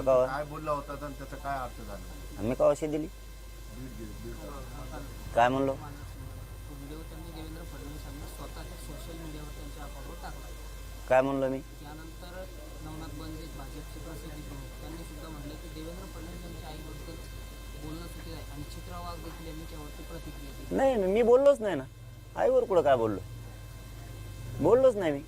हो. काय बोलला होता आणि त्याचा काय अर्थ झाला? मी का अशी दिली? दीड दीड. काय म्हणलो? तो व्हिडिओ त्यांनी देवेंद्र फडणवीसांनी स्वतःच्या सोशल मीडियावर त्यांच्या अकाउंटवर टाकला काय म्हणलो मी? त्यानंतर नवनाथ बंदे भाजपचे प्रसिद्धी प्रमुख त्यांनी सुद्धा म्हटले की देवेंद्र फडणवीस यांच्या आईबद्दल बोलणं चुकीचं आहे. आणि चित्रा वाघ देखील यांनी त्यावरती प्रतिक्रिया दिली नाही मी बोललोच नाही ना. आईवर कुठं काय बोललो? बोललोच नाही मी.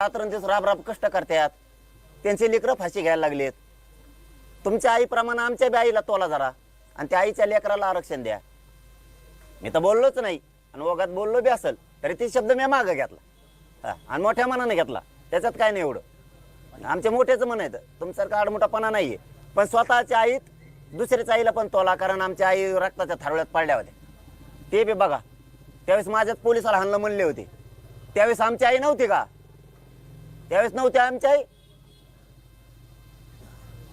रात्रंदिवस राब राब कष्ट करतात. त्यांचे लेकरं फाशी घ्यायला लागलेत. तुमच्या आईप्रमाणे आमच्या बी आईला तोला जरा. आणि त्या आईच्या लेकराला आरक्षण द्या. मी तर बोललोच नाही. आणि ओघात बोललो बी असेल तरी ते शब्द मी मागं घेतला. हा आणि मोठ्या मनाने घेतला. त्याच्यात काय नाही एवढं. आमच्या मोठ्याच मन आहे तुमच्यासारखा आडमोठापणा नाहीये. पण स्वतःच्या आईत दुसऱ्याच्या आईला पण तोला कारण आमच्या आई रक्ताच्या थारोळ्यात पडल्या होत्या. ते बी बघा. त्यावेळेस माझ्यात पोलिसाला हाणलं म्हणले होते. त्यावेळेस आमची आई नव्हती का? त्यावेळेस नव्हत्या आमच्या आई.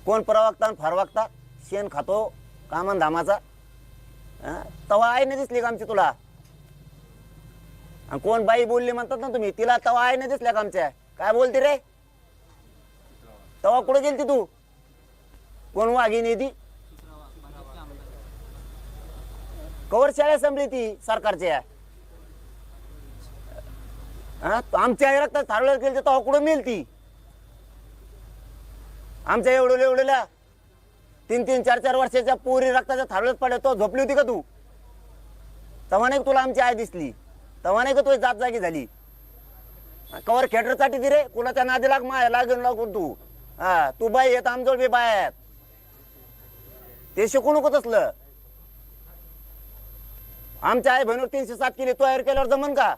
कोण प्रवक्ता आणि फरवागता शेण खातो कामन धामाचा. तवा आई आईने दिसली का आमची तुला? आणि कोण बाई बोलली म्हणतात ना तुम्ही तिला तवा आईने दिसल्या का आमच्या? काय बोलते रे? तवा कुठे गेलती तू? कोण वाघिनी ती? कवर शाळा संपली ती सरकारच्या. हा? आमच्या आई रक्तात केली गेली तेव्हा कुठं मिळेल ती आमच्या एवढं एवढ्याला तीन तीन चार चार वर्षाच्या पोरी रक्ताच्या थारवल्यात पडल्या तो झोपली होती का तू? तेव्हा नाही का तुला आमची आई दिसली? तेव्हा नाही का तुझी जात जागी झाली? कवर खेटरसाठी ती रे कुणाच्या नादी लाग माय लागून लागून तू? हा तू बाई येत आमजोड बी बाय आहेत. ते शिकू नको तसलं. आमच्या आई बहिणीवर तीनशे सात किलो तयार केल्यावर जमन का?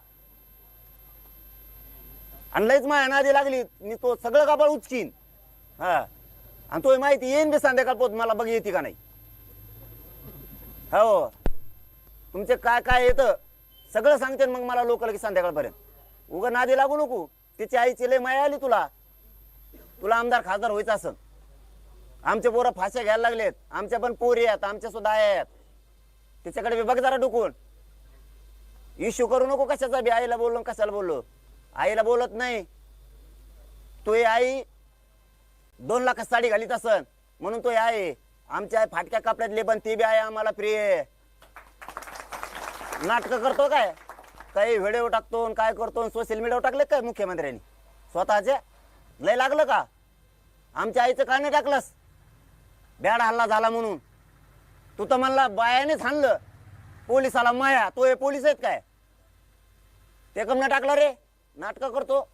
आणि लयच माया नादी लागली. मी तो सगळं कापड उचकीन. हा. आणि तो माहिती येईन बी संध्याकाळ पोत मला बघ येते का नाही. हो. तुमचे काय काय येतं सगळं सांगते मग मला लोक की संध्याकाळपर्यंत. उगा नादी लागू नको. तिची आईची लय माया आली तुला. तुला आमदार खासदार व्हायचं असं आमचे पोरं फाश्या घ्यायला लागलेत. आमच्या पण पोरी आहेत आमच्या सुद्धा आई आहेत. तिच्याकडे बी बघ जरा डुकून. इश्यू करू नको कशाचा बी आईला बोललो कशाला बोललो. आईला बोलत नाही. तो आई दोन लाख साडी घालीत असन म्हणून तो आई आहे आमच्या आई फाटक्या कपड्यातले पण ती बी आहे आम्हाला प्रिय नाटक करतो काय? काही व्हिडिओ टाकतो आणि काय करतो सोशल मीडियावर टाकले काय मुख्यमंत्र्यांनी? स्वतःचे? लय लागलं का? आमच्या आईचं का नाही टाकलंस? बॅड हल्ला झाला म्हणून. तू तर म्हणला बायानेच हाणलं. पोलिसाला माया तो हे पोलीस आहेत काय? ते कम टाकलं रे. नाटक करतो.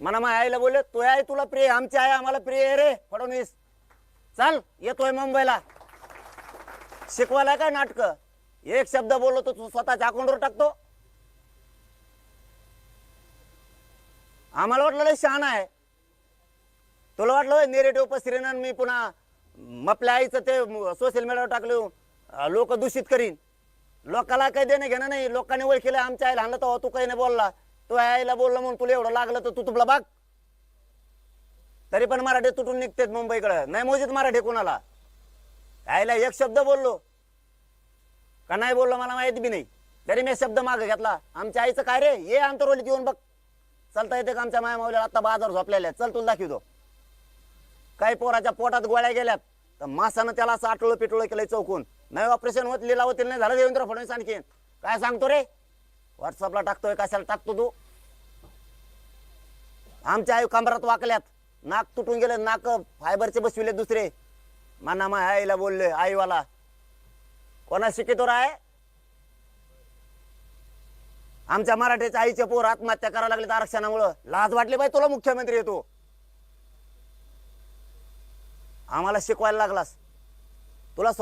मला माझ्या आईला बोलले तो आहे तुला प्रिय आमची आहे आम्हाला प्रिय आहे रे फडणवीस. चाल येतोय मुंबईला. शिकवायला काय नाटक? एक शब्द बोललो तो तू स्वतःच्या अकाउंटवर टाकतो. आम्हाला वाटलं लय शहाणा आहे. तुला वाटलं नेरेटिव्ह पसरेन मी पुन्हा आपल्या आईचं ते सोशल मीडियावर टाकलं लोक दूषित करीन. लोकाला काही देणं घेणं नाही. लोकांनी ओळखलं आमच्या आईला हाणलं तेव्हा तू काही नाही बोलला. तू आईला बोलला म्हणून तुला एवढं लागलं तर तू तुला बघ तरी पण मराठी तुटून निघतेत मुंबईकडे. नाही मोजीत मराठी कोणाला? आईला एक शब्द बोललो. का नाही बोललो मला माहीत बी नाही. तरी मी शब्द मागे घेतला. आमच्या आईचं काय रे? ये आंतरवलीत येऊन बघ. चलता येते का आमच्या माया माऊल्या आता बाजार झोपलेल्या. चल तुला दाखवतो. काही पोराच्या पोटात गोळ्या गेल्यात. तर मासानं त्याला असं आटोळं पिटोळं केलंय चौकून. नाही ऑपरेशन होत लिलावतील नाही झालं देवेंद्र फडणवीस आणखीन. काय सांगतो रे? व्हॉट्सअपला टाकतोय कशाला टाकतो तू? आमच्या आई कमरात वाकल्यात. नाक तुटून गेले नाक फायबरचे बसविले दुसरे. माना मा आईला बोलले आईवाला कोणा शिकितोर आहे? आमच्या मराठीच्या आईचे पोर आत्महत्या करायला लागले आरक्षणामुळं. लाज वाटली बाई तुला मुख्यमंत्री येतो आम्हाला शिकवायला लागलास. तुला स्वतः